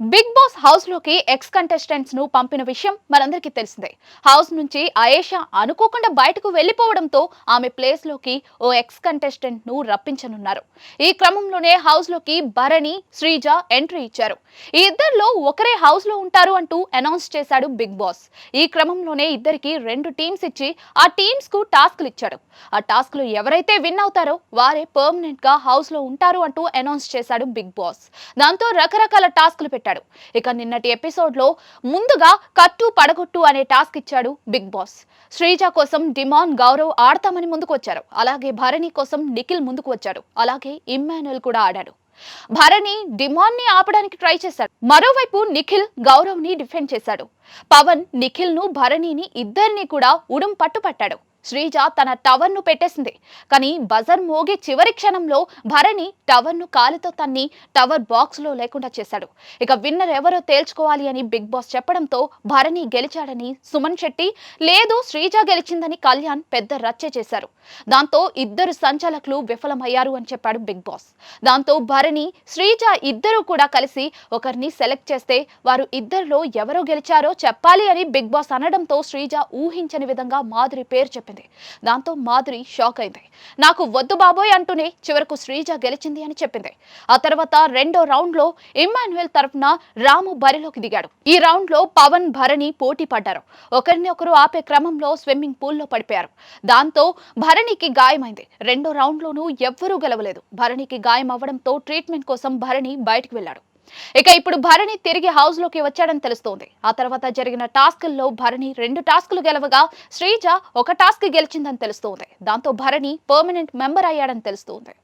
Big Boss హౌస్లోకి ex కంటెస్టెంట్స్ను పంపిన విషయం మనందరికీ తెలిసిందే. హౌస్ నుంచి అయేషా అనుకోకుండా బయటకు వెళ్ళిపోవడంతో ఆమె ప్లేస్లోకి ఓ ఎక్స్ కంటెస్టెంట్ను రప్పించనున్నారు. ఈ క్రమంలోనే హౌస్లోకి భరణి శ్రీజ ఎంట్రీ ఇచ్చారు. ఈ ఇద్దరిలో ఒకరే హౌస్లో ఉంటారు అంటూ అనౌన్స్ చేశాడు బిగ్ బాస్. ఈ క్రమంలోనే ఇద్దరికి రెండు టీమ్స్ ఇచ్చి ఆ టీమ్స్కు టాస్క్లు ఇచ్చాడు. ఆ టాస్క్లో ఎవరైతే విన్ అవుతారో వారే పర్మనెంట్గా హౌస్లో ఉంటారు అంటూ అనౌన్స్ చేశాడు బిగ్ బాస్. దాంతో రకరకాల టాస్క్లు పెట్టారు మాట్లాడాడు. ఇక నిన్నటి ఎపిసోడ్లో ముందుగా కట్టు పడగొట్టు అనే టాస్క్ ఇచ్చాడు బిగ్ బాస్. శ్రీజ కోసం డిమాన్ గౌరవ్ ఆడతామని ముందుకు వచ్చారు. అలాగే భరణి కోసం నిఖిల్ ముందుకు వచ్చాడు. అలాగే ఇమ్మాన్యుల్ కూడా ఆడాడు. భరణి డిమాన్ని ఆపడానికి ట్రై చేశాడు. మరోవైపు నిఖిల్ గౌరవ్ని డిఫెండ్ చేశాడు. పవన్ నిఖిల్ను భరణిని ఇద్దరిని కూడా ఉడుం పట్టుపట్టాడు. శ్రీజ తన టవర్ను పెట్టేసింది. కానీ బజర్ మోగే చివరి క్షణంలో భరణి టవర్ను కాలితో తన్ని టవర్ బాక్స్లో లేకుండా చేశాడు. ఇక విన్నర్ ఎవరో తేల్చుకోవాలి అని బిగ్ బాస్ చెప్పడంతో భరణి గెలిచాడని సుమన్ శెట్టి లేదు శ్రీజ గెలిచిందని కళ్యాణ్ పెద్ద రచ్చ చేశారు. దాంతో ఇద్దరు సంచాలకులు విఫలమయ్యారు అని చెప్పాడు బిగ్ బాస్. దాంతో భరణి శ్రీజ ఇద్దరు కూడా కలిసి ఒకరిని సెలెక్ట్ చేస్తే వారు ఇద్దరిలో ఎవరో గెలిచారో చెప్పాలి అని బిగ్ బాస్ అనడంతో శ్రీజ ఊహించని విధంగా మాధురి పేరు చెప్పారు. చెప్పింది. దాంతో మాధురి షాక్ అయింది. నాకు వద్దు బాబోయ్ అంటూనే చివరకు శ్రీజ గెలిచింది అని చెప్పింది. ఆ తర్వాత రెండో రౌండ్లో ఇమ్మాన్యుయల్ తరఫున రాము బరిలోకి దిగాడు. ఈ రౌండ్లో పవన్ భరణి పోటీ పడ్డారు. ఒకరిని ఒకరు ఆపే క్రమంలో స్విమ్మింగ్ పూల్లో పడిపోయారు. దాంతో భరణికి గాయమైంది. రెండో రౌండ్ లోనూ ఎవ్వరూ గెలవలేదు. భరణికి గాయం అవ్వడంతో ట్రీట్మెంట్ కోసం భరణి బయటకు వెళ్ళాడు. ఇక ఇప్పుడు భరణి తిరిగి హౌస్లోకి వచ్చాడని తెలుస్తోంది. ఆ తర్వాత జరిగిన టాస్క్ల్లో భరణి రెండు టాస్క్లు గెలవగా శ్రీజ ఒక టాస్క్ గెలిచిందని తెలుస్తోంది. దాంతో భరణి పర్మనెంట్ మెంబర్ అయ్యాడని తెలుస్తోంది.